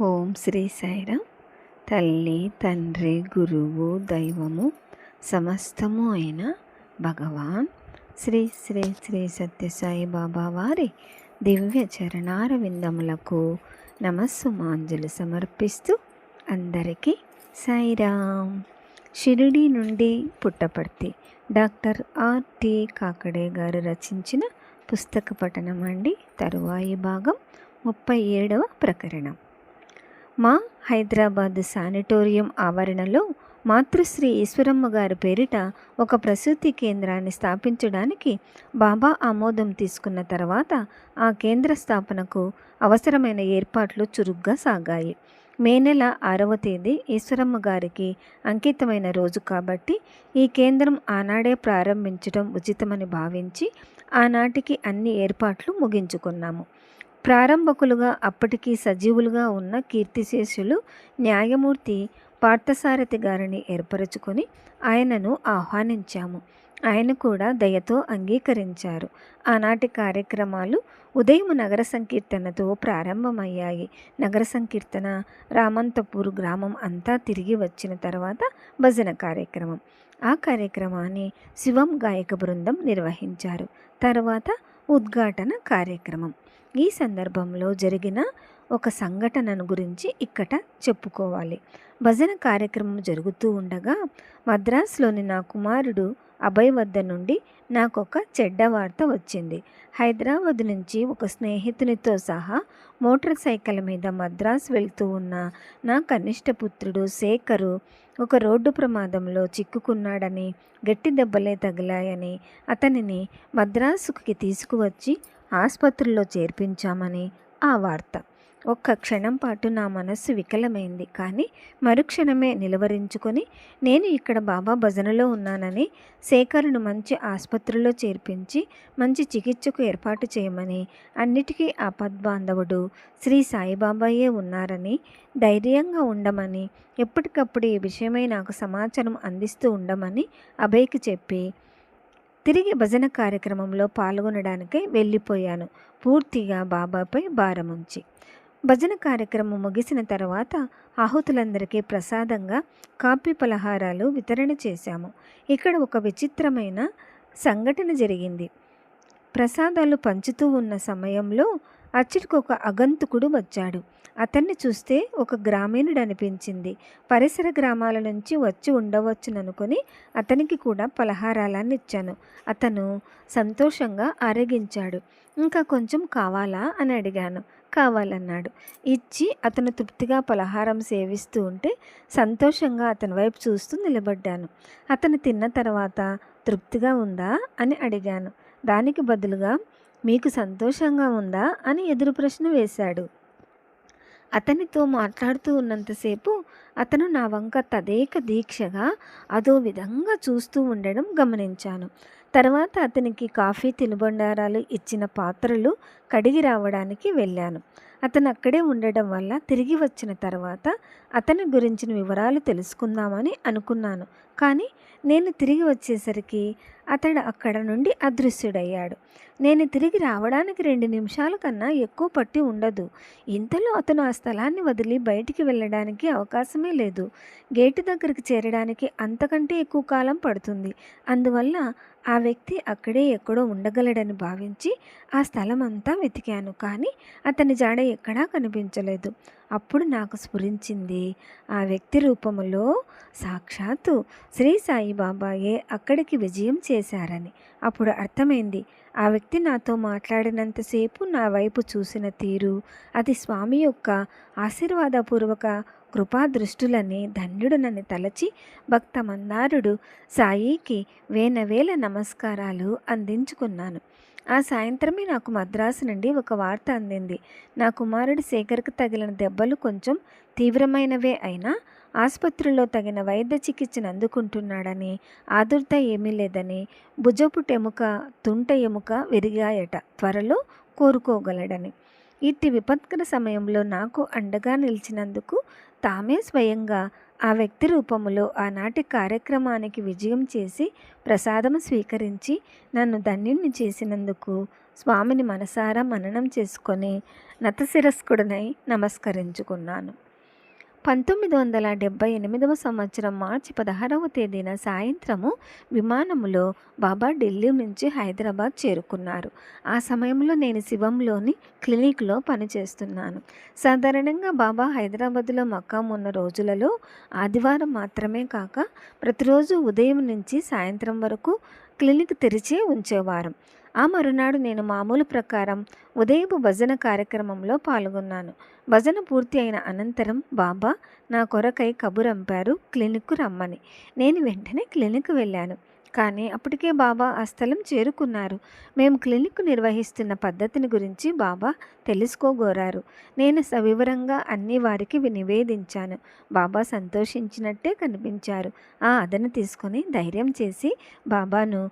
ఓం శ్రీ సాయిరామ్ తల్లి తండ్రి గురువు దైవము సమస్తము అయిన భగవాన్ శ్రీ శ్రీ శ్రీ సత్యసాయి బాబా వారి దివ్య చరణార విందములకు నమస్సుమాంజలు సమర్పిస్తూ అందరికీ సాయిరామ్ షిరిడి నుండి పుట్టపర్తి డాక్టర్ ఆర్టి కాకడే గారు రచించిన పుస్తక పఠనం అండి తరువాయి భాగం ముప్పై ఏడవ ప్రకరణం. మా హైదరాబాద్ శానిటోరియం ఆవరణలో మాతృశ్రీ ఈశ్వరమ్మ గారి పేరిట ఒక ప్రసూతి కేంద్రాన్ని స్థాపించడానికి బాబా ఆమోదం తీసుకున్న తర్వాత ఆ కేంద్ర స్థాపనకు అవసరమైన ఏర్పాట్లు చురుగ్గా సాగాయి. మే నెల ఆరవ తేదీ ఈశ్వరమ్మ గారికి అంకితమైన రోజు కాబట్టి ఈ కేంద్రం ఆనాడే ప్రారంభించడం ఉచితమని భావించి ఆనాటికి అన్ని ఏర్పాట్లు ముగించుకున్నాము. ప్రారంభకులుగా అప్పటికీ సజీవులుగా ఉన్న కీర్తిశేషులు న్యాయమూర్తి పార్థసారథి గారిని ఏర్పరచుకొని ఆయనను ఆహ్వానించాము. ఆయన కూడా దయతో అంగీకరించారు. ఆనాటి కార్యక్రమాలు ఉదయం నగర సంకీర్తనతో ప్రారంభమయ్యాయి. నగర సంకీర్తన రామంతపూర్ గ్రామం అంతా తిరిగి వచ్చిన తర్వాత భజన కార్యక్రమం. ఆ కార్యక్రమాన్ని శివం గాయక బృందం నిర్వహించారు. తర్వాత ఉద్ఘాటన కార్యక్రమం. ఈ సందర్భంలో జరిగిన ఒక సంఘటనను గురించి ఇక్కడ చెప్పుకోవాలి. భజన కార్యక్రమం జరుగుతూ ఉండగా మద్రాసులోని నా కుమారుడు అభయ్ వద్ద నుండి నాకు ఒక చెడ్డ వార్త వచ్చింది. హైదరాబాద్ నుంచి ఒక స్నేహితునితో సహా మోటార్ సైకిల్ మీద మద్రాసు వెళ్తూ ఉన్న నా కనిష్ట పుత్రుడు శేఖరు ఒక రోడ్డు ప్రమాదంలో చిక్కుకున్నాడని గట్టి దెబ్బలే తగిలాయని అతనిని మద్రాసుకి తీసుకువచ్చి ఆసుపత్రిలో చేర్పించామని ఆ వార్త. ఒక్క క్షణం పాటు నా మనస్సు వికలమైంది. కానీ మరుక్షణమే నిలవరించుకొని నేను ఇక్కడ బాబా భజనలో ఉన్నానని శేఖరును మంచి ఆసుపత్రిలో చేర్పించి మంచి చికిత్సకు ఏర్పాటు చేయమని అన్నిటికీ ఆపద్బాంధవుడు శ్రీ సాయిబాబాయే ఉన్నారని ధైర్యంగా ఉండమని ఎప్పటికప్పుడు ఈ విషయమై నాకు సమాచారం అందిస్తూ ఉండమని అభయ్కి చెప్పి తిరిగి భజన కార్యక్రమంలో పాల్గొనడానికై వెళ్ళిపోయాను. పూర్తిగా బాబాపై భారముంచి. భజన కార్యక్రమం ముగిసిన తర్వాత ఆహుతులందరికీ ప్రసాదంగా కాపీ పలహారాలు వితరణ చేశాము. ఇక్కడ ఒక విచిత్రమైన సంఘటన జరిగింది. ప్రసాదాలు పంచుతూ ఉన్న సమయంలో అచ్చడికి ఒక అగంతుకుడు వచ్చాడు. అతన్ని చూస్తే ఒక గ్రామీణుడు అనిపించింది పరిసర గ్రామాల నుంచి వచ్చి ఉండవచ్చుననుకొని అతనికి కూడా పలహారాలను ఇచ్చాను అతను సంతోషంగా ఆరగించాడు. ఇంకా కొంచెం కావాలా? అని అడిగాను. కావాలన్నాడు. ఇచ్చి అతను తృప్తిగా పలహారం సేవిస్తూ ఉంటే సంతోషంగా అతని వైపు చూస్తూ నిలబడ్డాను. అతను తిన్న తర్వాత తృప్తిగా ఉందా? అని అడిగాను. దానికి బదులుగా మీకు సంతోషంగా ఉందా? అని ఎదురు ప్రశ్న వేశాడు. అతనితో మాట్లాడుతూ ఉన్నంతసేపు అతను నా వంక తదేక దీక్షగా అదో విధంగా చూస్తూ ఉండడం గమనించాను. తర్వాత అతనికి కాఫీ తినుబండారాలు ఇచ్చిన పాత్రలు కడిగి రావడానికి వెళ్ళాను. అతను అక్కడే ఉండడం వల్ల తిరిగి వచ్చిన తర్వాత అతని గురించిన వివరాలు తెలుసుకుందామని అనుకున్నాను. కానీ నేను తిరిగి వచ్చేసరికి అతడు అక్కడ నుండి అదృశ్యుడయ్యాడు. నేను తిరిగి రావడానికి రెండు నిమిషాల కన్నా ఎక్కువ పట్టి ఉండదు. ఇంతలో అతను ఆ స్థలాన్ని వదిలి బయటికి వెళ్ళడానికి అవకాశమే లేదు. గేటు దగ్గరికి చేరడానికి అంతకంటే ఎక్కువ కాలం పడుతుంది. అందువల్ల ఆ వ్యక్తి అక్కడే ఎక్కడో ఉండగలడని భావించి ఆ స్థలం అంతా వెతికాను. కానీ అతని జాడ ఎక్కడా కనిపించలేదు. అప్పుడు నాకు స్ఫురించింది. ఆ వ్యక్తి రూపములో సాక్షాత్తు శ్రీ సాయిబాబాయే అక్కడికి విజయం చేశారని. అప్పుడు అర్థమైంది. ఆ వ్యక్తి నాతో మాట్లాడినంతసేపు నా వైపు చూసిన తీరు అది స్వామి యొక్క ఆశీర్వాదపూర్వక కృపాదృష్టులని ధన్యుడునని తలచి భక్త మందారుడు సాయికి వేల నమస్కారాలు అందించుకున్నాను. ఆ సాయంత్రమే నాకు మద్రాసు నుండి ఒక వార్త అందింది. నా కుమారుడి శేఖర్కు తగిలిన దెబ్బలు కొంచెం తీవ్రమైనవే అయినా ఆసుపత్రిలో తగిన వైద్య చికిత్సను అందుకుంటున్నాడని ఆదుర్త ఏమీ లేదని భుజపు ఎముక తుంట ఎముక విరిగాయట త్వరలో కోరుకోగలడని. ఇట్టి విపత్కర సమయంలో నాకు అండగా నిలిచినందుకు తామే స్వయంగా ఆ వ్యక్తి రూపములో ఆనాటి కార్యక్రమానికి విజయం చేసి ప్రసాదం స్వీకరించి నన్ను ధన్యుణ్ణి చేసినందుకు స్వామిని మనసారా మననం చేసుకొని నతశిరస్కుడనై నమస్కరించుకున్నాను. పంతొమ్మిది వందల డెబ్బై ఎనిమిదవ సంవత్సరం మార్చి పదహారవ తేదీన సాయంత్రము విమానములో బాబా ఢిల్లీ నుంచి హైదరాబాద్ చేరుకున్నారు. ఆ సమయంలో నేను శివంలోని క్లినిక్లో పనిచేస్తున్నాను. సాధారణంగా బాబా హైదరాబాద్లో మకాం ఉన్న రోజులలో ఆదివారం మాత్రమే కాక ప్రతిరోజు ఉదయం నుంచి సాయంత్రం వరకు క్లినిక్ తెరిచే ఉంచేవారు. ఆ మరునాడు నేను మామూలు ప్రకారం ఉదయపు భజన కార్యక్రమంలో పాల్గొన్నాను. భజన పూర్తి అయిన అనంతరం బాబా నా కొరకై కబురంపారు క్లినిక్కు రమ్మని. నేను వెంటనే క్లినిక్ వెళ్ళాను. కానీ అప్పటికే బాబా ఆ స్థలం చేరుకున్నారు. మేము క్లినిక్ నిర్వహిస్తున్న పద్ధతిని గురించి బాబా తెలుసుకోగోరారు. నేను సవివరంగా అన్ని వారికి నివేదించాను. బాబా సంతోషించినట్టే కనిపించారు. ఆ అదను తీసుకొని ధైర్యం చేసి బాబాను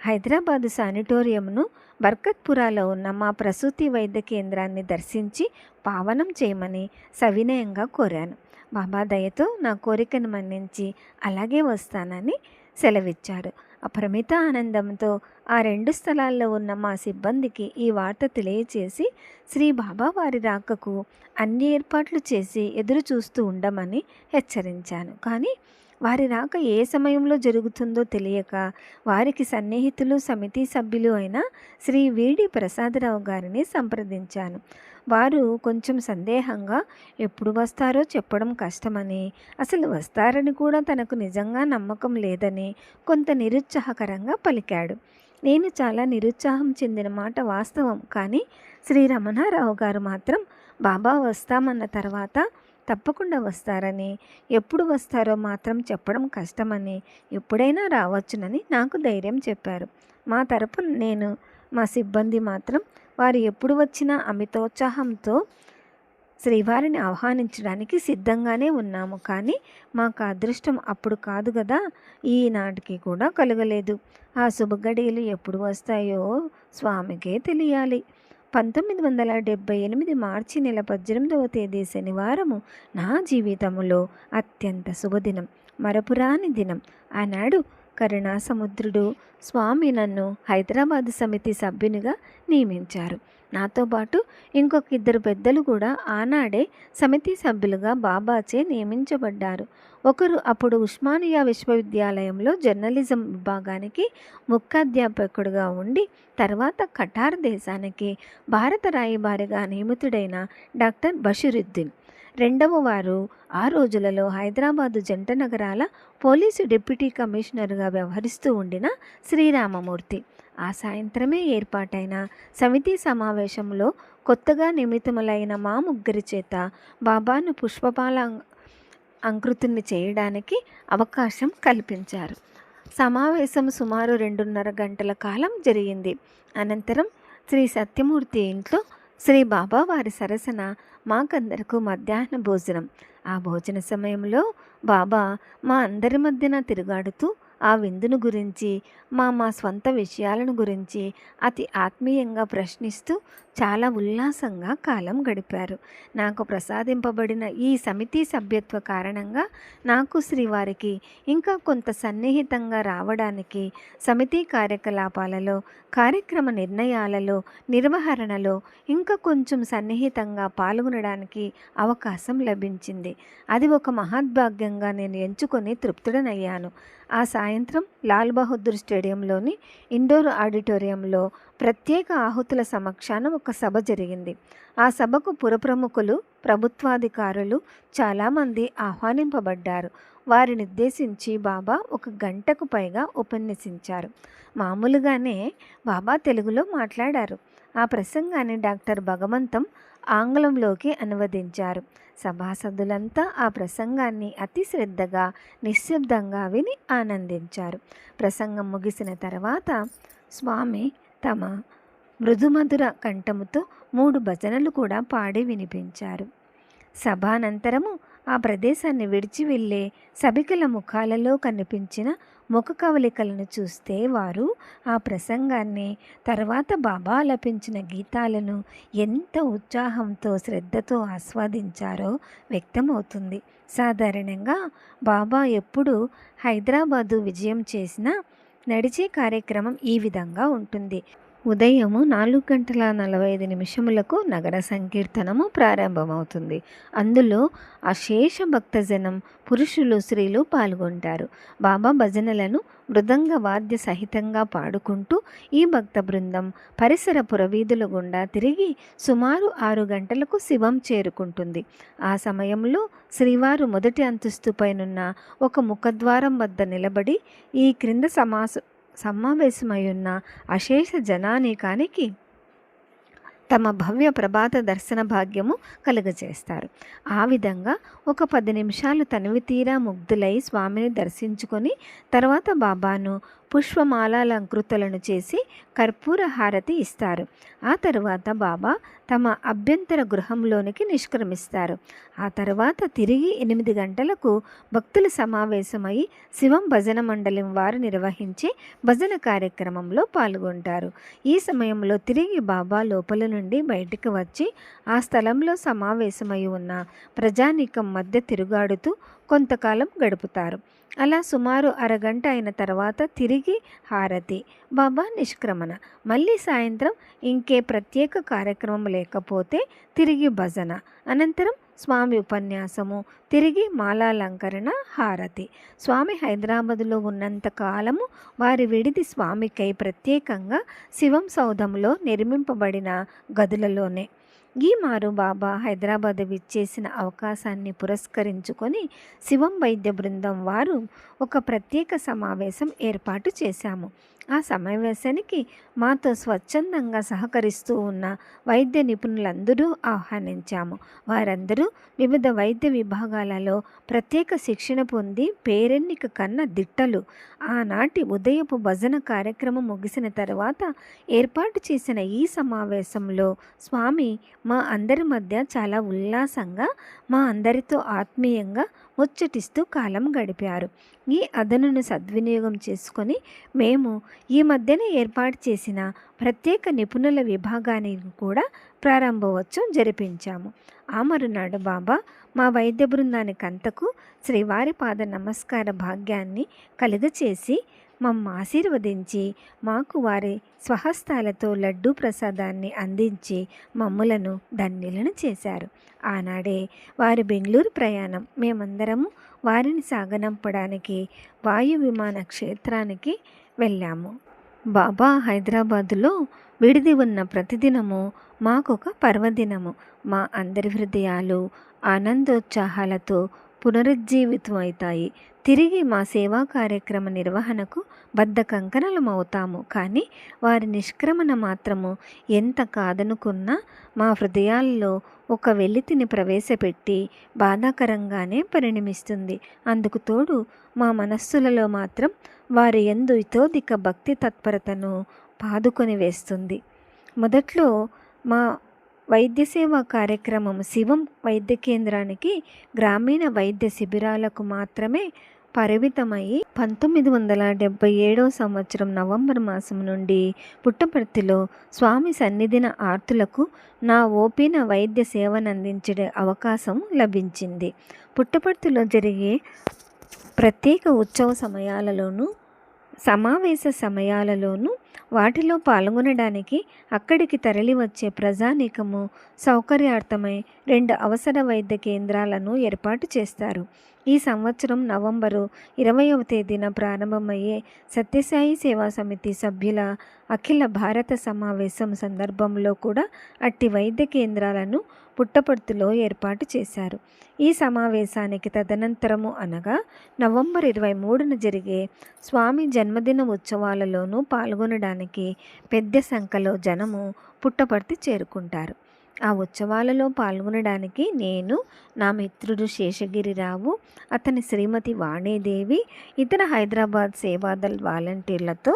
హైదరాబాదు సానిటోరియంను బర్కత్పురాలో ఉన్న మా ప్రసూతి వైద్య కేంద్రాన్ని దర్శించి పావనం చేయమని సవినయంగా కోరాను. బాబా దయతో నా కోరికను మన్నించి అలాగే వస్తానని సెలవిచ్చారు. అపరిమిత ఆనందంతో ఆ రెండు స్థలాల్లో ఉన్న మా సిబ్బందికి ఈ వార్త తెలియచేసి శ్రీ బాబా వారి రాకకు అన్ని ఏర్పాట్లు చేసి ఎదురు చూస్తూ ఉండమని హెచ్చరించాను. కానీ వారి రాక ఏ సమయంలో జరుగుతుందో తెలియక వారికి సన్నిహితులు సమితి సభ్యులు అయిన శ్రీ వీడి ప్రసాదరావు గారిని సంప్రదించాను. వారు కొంచెం సందేహంగా ఎప్పుడు వస్తారో చెప్పడం కష్టమని అసలు వస్తారని కూడా తనకు నిజంగా నమ్మకం లేదని కొంత నిరుత్సాహకరంగా పలికాడు. నేను చాలా నిరుత్సాహం చెందిన మాట వాస్తవం కానీ శ్రీ రమణారావు గారు మాత్రం బాబా వస్తామన్న తర్వాత తప్పకుండా వస్తారని ఎప్పుడు వస్తారో మాత్రం చెప్పడం కష్టమని ఎప్పుడైనా రావచ్చునని నాకు ధైర్యం చెప్పారు. మా తరపున నేను మా సిబ్బంది మాత్రం వారు ఎప్పుడు వచ్చినా అమితోత్సాహంతో శ్రీవారిని ఆహ్వానించడానికి సిద్ధంగానే ఉన్నాము. కానీ మాకు అదృష్టం అప్పుడు కాదు కదా ఈనాటికి కూడా కలగలేదు. ఆ శుభగడియలు ఎప్పుడు వస్తాయో స్వామికే తెలియాలి. పంతొమ్మిది వందల డెబ్బై ఎనిమిది మార్చి నెల పద్దెనిమిదవ తేదీ శనివారము నా జీవితంలో అత్యంత శుభదినం మరపురాని దినం. ఆనాడు కరుణాసముద్రుడు స్వామి నన్ను హైదరాబాద్ సమితి సభ్యునిగా నియమించారు. నాతో పాటు ఇంకొక ఇద్దరు పెద్దలు కూడా ఆనాడే సమితి సభ్యులుగా బాబాచే నియమించబడ్డారు. ఒకరు అప్పుడు ఉస్మానియా విశ్వవిద్యాలయంలో జర్నలిజం విభాగానికి ముఖ్యాధ్యాపకుడుగా ఉండి తర్వాత ఖటార్ దేశానికి భారత రాయబారిగా నియమితుడైన డాక్టర్ బషీరుద్దీన్. రెండవ వారు ఆ రోజులలో హైదరాబాదు జంట నగరాల పోలీసు డిప్యూటీ కమిషనర్గా వ్యవహరిస్తూ ఉండిన శ్రీరామమూర్తి. ఆ సాయంత్రమే ఏర్పాటైన సమితి సమావేశంలో కొత్తగా నిమితములైన మా ముగ్గురి చేత బాబాను పుష్పపాల అంకృతుని చేయడానికి అవకాశం కల్పించారు. సమావేశం సుమారు రెండున్నర గంటల కాలం జరిగింది. అనంతరం శ్రీ సత్యమూర్తి ఇంట్లో శ్రీ బాబా వారి సరసన మాకందరకు మధ్యాహ్న భోజనం. ఆ భోజన సమయంలో బాబా మా అందరి మధ్యన తిరుగాడుతూ ఆ విందును గురించి మా మా స్వంత విషయాలను గురించి అతి ఆత్మీయంగా ప్రశ్నిస్తూ చాలా ఉల్లాసంగా కాలం గడిపారు. నాకు ప్రసాదింపబడిన ఈ సమితి సభ్యత్వ కారణంగా నాకు శ్రీవారికి ఇంకా కొంత సన్నిహితంగా రావడానికి సమితి కార్యకలాపాలలో కార్యక్రమ నిర్ణయాలలో నిర్వహణలో ఇంకా కొంచెం సన్నిహితంగా పాల్గొనడానికి అవకాశం లభించింది. అది ఒక మహద్భాగ్యంగా నేను ఎంచుకొని తృప్తుడనయ్యాను. ఆ సాయంత్రం లాల్ బహదూర్ స్టేడియంలోని ఇండోర్ ఆడిటోరియంలో ప్రత్యేక ఆహుతుల సమక్షాన ఒక సభ జరిగింది. ఆ సభకు పురప్రముఖులు ప్రభుత్వాధికారులు చాలామంది ఆహ్వానింపబడ్డారు. వారిని ఉద్దేశించి బాబా ఒక గంటకు పైగా ఉపన్యసించారు. మామూలుగానే బాబా తెలుగులో మాట్లాడారు. ఆ ప్రసంగాన్ని డాక్టర్ భగవంతం ఆంగ్లంలోకి అనువదించారు. సభాసదులంతా ఆ ప్రసంగాన్ని అతి శ్రద్ధగా నిశ్శబ్దంగా విని ఆనందించారు. ప్రసంగం ముగిసిన తర్వాత స్వామి తమ మృదుమధుర కంఠముతో మూడు భజనలు కూడా పాడి వినిపించారు. సభానంతరము ఆ ప్రదేశాన్ని విడిచి వెళ్ళే సభికల ముఖాలలో కనిపించిన ముఖ కవలికలను చూస్తే వారు ఆ ప్రసంగాన్ని తర్వాత బాబా లపించిన గీతాలను ఎంత ఉత్సాహంతో శ్రద్ధతో ఆస్వాదించారో వ్యక్తమవుతుంది. సాధారణంగా బాబా ఎప్పుడు హైదరాబాదు విజయం చేసిన నడిచే కార్యక్రమం ఈ విధంగా ఉంటుంది. ఉదయము నాలుగు గంటల నలభై ఐదు నిమిషములకు నగర సంకీర్తనము ప్రారంభమవుతుంది. అందులో అశేష భక్తజనం పురుషులు స్త్రీలు పాల్గొంటారు. బాబా భజనలను మృదంగ వాద్య సహితంగా పాడుకుంటూ ఈ భక్త బృందం పరిసర పురవీధుల గుండా తిరిగి సుమారు ఆరు గంటలకు శివం చేరుకుంటుంది. ఆ సమయంలో శ్రీవారు మొదటి అంతస్తుపైనున్న ఒక ముఖద్వారం వద్ద నిలబడి ఈ క్రింద సమాస సమావేశమయ్యున్న అశేష జనానీకానికి తమ భవ్య ప్రభాత దర్శన భాగ్యము కలుగజేస్తారు. ఆ విధంగా ఒక పది నిమిషాలు తనివి తీరా ముగ్ధులై స్వామిని దర్శించుకొని తర్వాత బాబాను పుష్పమాలాలంకృతులను చేసి కర్పూర హారతి ఇస్తారు. ఆ తరువాత బాబా తమ అభ్యంతర గృహంలోనికి నిష్క్రమిస్తారు. ఆ తర్వాత తిరిగి ఎనిమిది గంటలకు భక్తులు సమావేశమై శివం భజన మండలి వారు నిర్వహించే భజన కార్యక్రమంలో పాల్గొంటారు. ఈ సమయంలో తిరిగి బాబా లోపల నుండి బయటికి వచ్చి ఆ స్థలంలో సమావేశమై ఉన్న ప్రజానీకం మధ్య తిరుగాడుతూ కొంతకాలం గడుపుతారు. అలా సుమారు అరగంట అయిన తర్వాత తిరిగి హారతి. బాబా నిష్క్రమణ. మళ్ళీ సాయంత్రం ఇంకే ప్రత్యేక కార్యక్రమం లేకపోతే తిరిగి భజన. అనంతరం స్వామి ఉపన్యాసము. తిరిగి మాలాలంకరణ హారతి. స్వామి హైదరాబాదులో ఉన్నంత కాలము వారి విడిది స్వామికై ప్రత్యేకంగా శివం సౌధంలో నిర్మింపబడిన గదులలోనే. ఈ మారు బాబా హైదరాబాద్ విచ్చేసిన అవకాశాన్ని పురస్కరించుకొని శివం వైద్య బృందం వారు ఒక ప్రత్యేక సమావేశం ఏర్పాటు చేశాము. ఆ సమావేశానికి మాతో స్వచ్ఛందంగా సహకరిస్తూ ఉన్న వైద్య నిపుణులందరూ ఆహ్వానించాము. వారందరూ వివిధ వైద్య విభాగాలలో ప్రత్యేక శిక్షణ పొంది పేరెన్నిక కన్న దిట్టలు. ఆనాటి ఉదయపు భజన కార్యక్రమం ముగిసిన తర్వాత ఏర్పాటు చేసిన ఈ సమావేశంలో స్వామి మా అందరి మధ్య చాలా ఉల్లాసంగా మా అందరితో ఆత్మీయంగా ముచ్చటిస్తూ కాలం గడిపారు. ఈ అదనును సద్వినియోగం చేసుకొని మేము ఈ మధ్యన ఏర్పాటు చేసిన ప్రత్యేక నిపుణుల విభాగాన్ని కూడా ప్రారంభోత్సవం జరిపించాము. ఆ మరునాడు బాబా మా వైద్య బృందానికి అంతకు శ్రీవారి పాద నమస్కార భాగ్యాన్ని కలుగచేసి మమ్మ ఆశీర్వదించి మాకు వారి స్వహస్తాలతో లడ్డూ ప్రసాదాన్ని అందించి మమ్ములను ధన్యులను చేశారు. ఆనాడే వారి బెంగళూరు ప్రయాణం మేమందరము వారిని సాగనంపడానికి వాయు విమాన క్షేత్రానికి వెళ్ళాము. బాబా హైదరాబాదులో విడిది ఉన్న ప్రతిదినము మాకొక పర్వదినము. మా అందరి హృదయాలు ఆనందోత్సాహాలతో పునరుజ్జీవితం అవుతాయి తిరిగి మా సేవా కార్యక్రమ నిర్వహణకు బద్ధ కంకణలమవుతాము కానీ వారి నిష్క్రమణ మాత్రము ఎంత కాదనుకున్నా మా హృదయాల్లో ఒక వెలితిని ప్రవేశపెట్టి బాధాకరంగానే పరిణమిస్తుంది. అందుకు తోడు మా మనస్సులలో మాత్రం వారి ఎందు ఇతోధిక భక్తి తత్పరతను పాదుకొని వేస్తుంది. మొదట్లో మా వైద్య సేవా కార్యక్రమం శివం వైద్య కేంద్రానికి గ్రామీణ వైద్య శిబిరాలకు మాత్రమే పరిమితమై పంతొమ్మిది వందల డెబ్బై ఏడవ సంవత్సరం నవంబర్ మాసం నుండి పుట్టపర్తిలో స్వామి సన్నిధిన ఆర్తులకు నా ఓపిన వైద్య సేవనందించే అవకాశం లభించింది. పుట్టపర్తిలో జరిగే ప్రత్యేక ఉత్సవ సమయాలలోనూ సమావేశ సమయాలలోనూ వాటిలో పాల్గొనడానికి అక్కడికి తరలి వచ్చే ప్రజానీకము సౌకర్యార్థమై రెండు అవసర వైద్య కేంద్రాలను ఏర్పాటు చేస్తారు. ఈ సంవత్సరం నవంబరు ఇరవయవ తేదీన ప్రారంభమయ్యే సత్యసాయి సేవా సమితి సభ్యుల అఖిల భారత సమావేశం సందర్భంలో కూడా అట్టి వైద్య కేంద్రాలను పుట్టపర్తిలో ఏర్పాటు చేశారు. ఈ సమావేశానికి తదనంతరము అనగా నవంబర్ ఇరవై మూడున జరిగే స్వామి జన్మదిన ఉత్సవాలలోనూ పాల్గొనడానికి పెద్ద సంఖ్యలో జనము పుట్టపర్తి చేరుకుంటారు. ఆ ఉత్సవాలలో పాల్గొనడానికి నేను నా మిత్రుడు శేషగిరిరావు అతని శ్రీమతి వాణీదేవి ఇతర హైదరాబాద్ సేవాదల్ వాలంటీర్లతో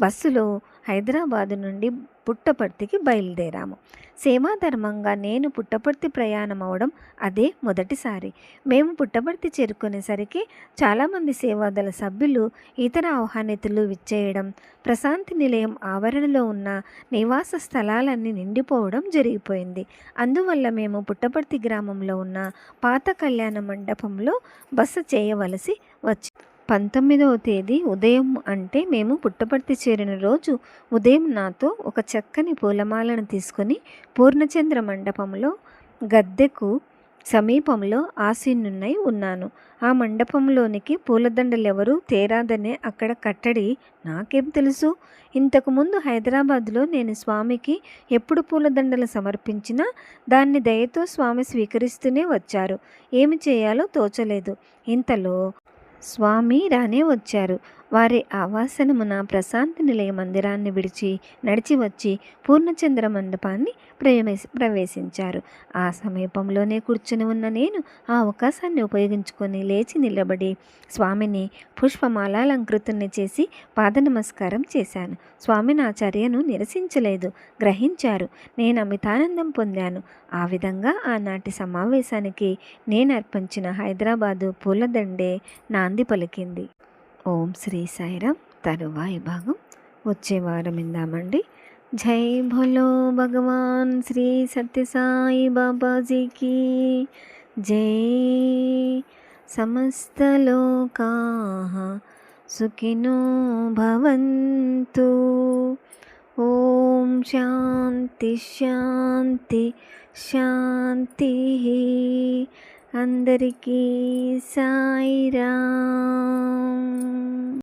బస్సులో హైదరాబాదు నుండి పుట్టపర్తికి బయలుదేరాము. సేవాధర్మంగా నేను పుట్టపర్తి ప్రయాణం అవడం అదే మొదటిసారి. మేము పుట్టపర్తి చేరుకునేసరికి చాలామంది సేవాదళ సభ్యులు ఇతర ఆహ్వానితులు విచ్చేయడం ప్రశాంతి నిలయం ఆవరణలో ఉన్న నివాస స్థలాలన్నీ నిండిపోవడం జరిగిపోయింది. అందువల్ల మేము పుట్టపర్తి గ్రామంలో ఉన్న పాత కళ్యాణ మండపంలో బస చేయవలసి వచ్చింది పంతొమ్మిదవ తేదీ ఉదయం అంటే మేము పుట్టపర్తి చేరిన రోజు ఉదయం నాతో ఒక చక్కని పూలమాలను తీసుకొని పూర్ణచంద్ర మండపంలో గద్దెకు సమీపంలో ఆసీనున్నై ఉన్నాను. ఆ మండపంలోనికి పూలదండలెవరూ తేరాదనే అక్కడ కట్టడి నాకేం తెలుసు? ఇంతకుముందు హైదరాబాద్లో నేను స్వామికి ఎప్పుడు పూలదండలు సమర్పించినా దాన్ని దయతో స్వామి స్వీకరిస్తూనే వచ్చారు. ఏమి చేయాలో తోచలేదు. ఇంతలో స్వామి రానే వచ్చారు. వారి ఆవాసనమున ప్రశాంతి నిలయ మందిరాన్ని విడిచి నడిచి వచ్చి పూర్ణచంద్ర మండపాన్ని ప్రవేశ ప్రవేశించారు. ఆ సమీపంలోనే కూర్చుని ఉన్న నేను ఆ అవకాశాన్ని ఉపయోగించుకొని లేచి నిలబడి స్వామిని పుష్పమాలాలంకృతుని చేసి పాద నమస్కారం చేశాను. స్వామి నా చర్యను నిరసించలేదు గ్రహించారు. నేను అమితానందం పొందాను. ఆ విధంగా ఆనాటి సమావేశానికి నేను అర్పించిన హైదరాబాదు పూలదండే నాంది పలికింది. ఓం శ్రీ సాయిరామ్ తరువాయి భాగం వచ్చే వారం ఇందామండి జై భోలో భగవాన్ శ్రీ సత్యసాయి బాబాజీకి జై. సమస్తలోకా సుఖినో భవంతు. ఓం శాంతి శాంతి శాంతి అందరికీ సాయిరామ్.